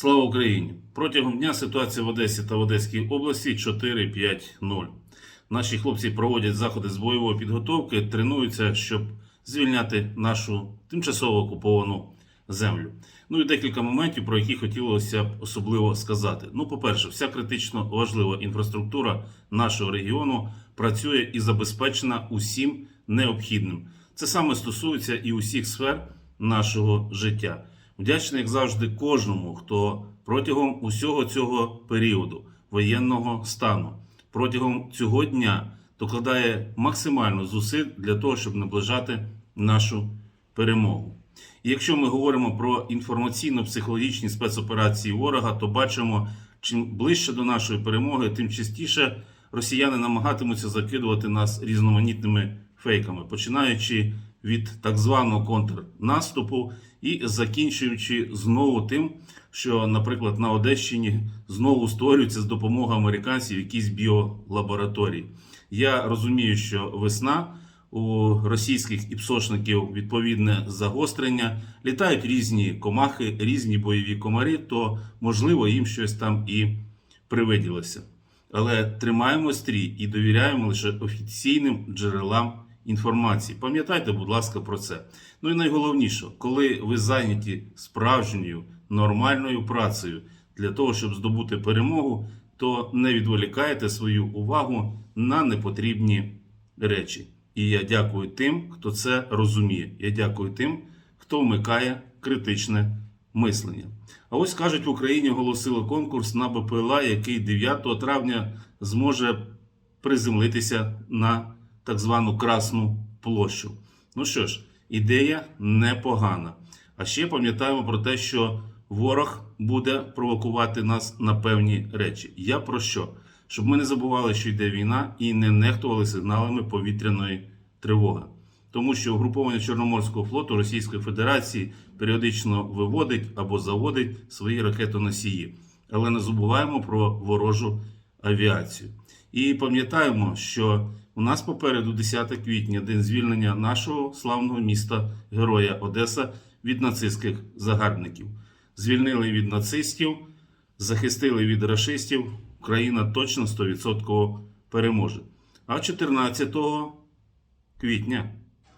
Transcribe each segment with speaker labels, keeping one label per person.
Speaker 1: Слава Україні! Протягом дня ситуація в Одесі та в Одеській області 4-5-0. Наші хлопці проводять заходи з бойової підготовки, тренуються, щоб звільняти нашу тимчасово окуповану землю. Ну і декілька моментів, про які хотілося б особливо сказати. Ну, по-перше, вся критично важлива інфраструктура нашого регіону працює і забезпечена усім необхідним. Це саме стосується і усіх сфер нашого життя. Вдячний, як завжди, кожному, хто протягом усього цього періоду воєнного стану, протягом цього дня докладає максимально зусиль для того, щоб наближати нашу перемогу. І якщо ми говоримо про інформаційно-психологічні спецоперації ворога, то бачимо, чим ближче до нашої перемоги, тим частіше росіяни намагатимуться закидувати нас різноманітними фейками, починаючи від так званого контрнаступу і закінчуючи знову тим, що, наприклад, на Одещині знову створюються з допомогою американців якісь біолабораторії. Я розумію, що весна у російських іпсошників відповідне загострення, літають різні комахи, різні бойові комарі, то можливо їм щось там і привиділося. Але тримаємо стрій і довіряємо лише офіційним джерелам інформації. Пам'ятайте, будь ласка, про це. Ну і найголовніше, коли ви зайняті справжньою нормальною працею для того, щоб здобути перемогу, то не відволікайте свою увагу на непотрібні речі. І я дякую тим, хто це розуміє. Я дякую тим, хто вмикає критичне мислення. А ось кажуть, в Україні оголосили конкурс на БПЛА, який 9 травня зможе приземлитися на так звану Красну площу. Ну що ж, ідея непогана. А ще пам'ятаємо про те, що ворог буде провокувати нас на певні речі. Я про що? Щоб ми не забували, що йде війна, і не нехтували сигналами повітряної тривоги. Тому що угруповання Чорноморського флоту Російської Федерації періодично виводить або заводить свої ракетоносії. Але не забуваємо про ворожу авіацію. І пам'ятаємо, що у нас попереду 10 квітня, день звільнення нашого славного міста, героя Одеса від нацистських загарбників. Звільнили від нацистів, захистили від рашистів. Україна точно 100% переможе. А 14 квітня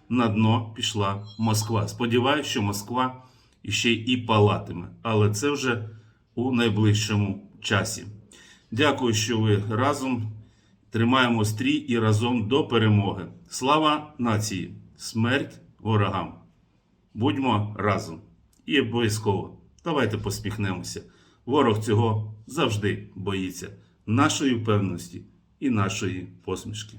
Speaker 1: на дно пішла Москва. Сподіваюся, що Москва ще і палатиме, але це вже у найближчому часі. Дякую, що ви разом тримаємо стрій і разом до перемоги. Слава нації! Смерть ворогам! Будьмо разом і обов'язково давайте посміхнемося. Ворог цього завжди боїться нашої впевненості і нашої посмішки.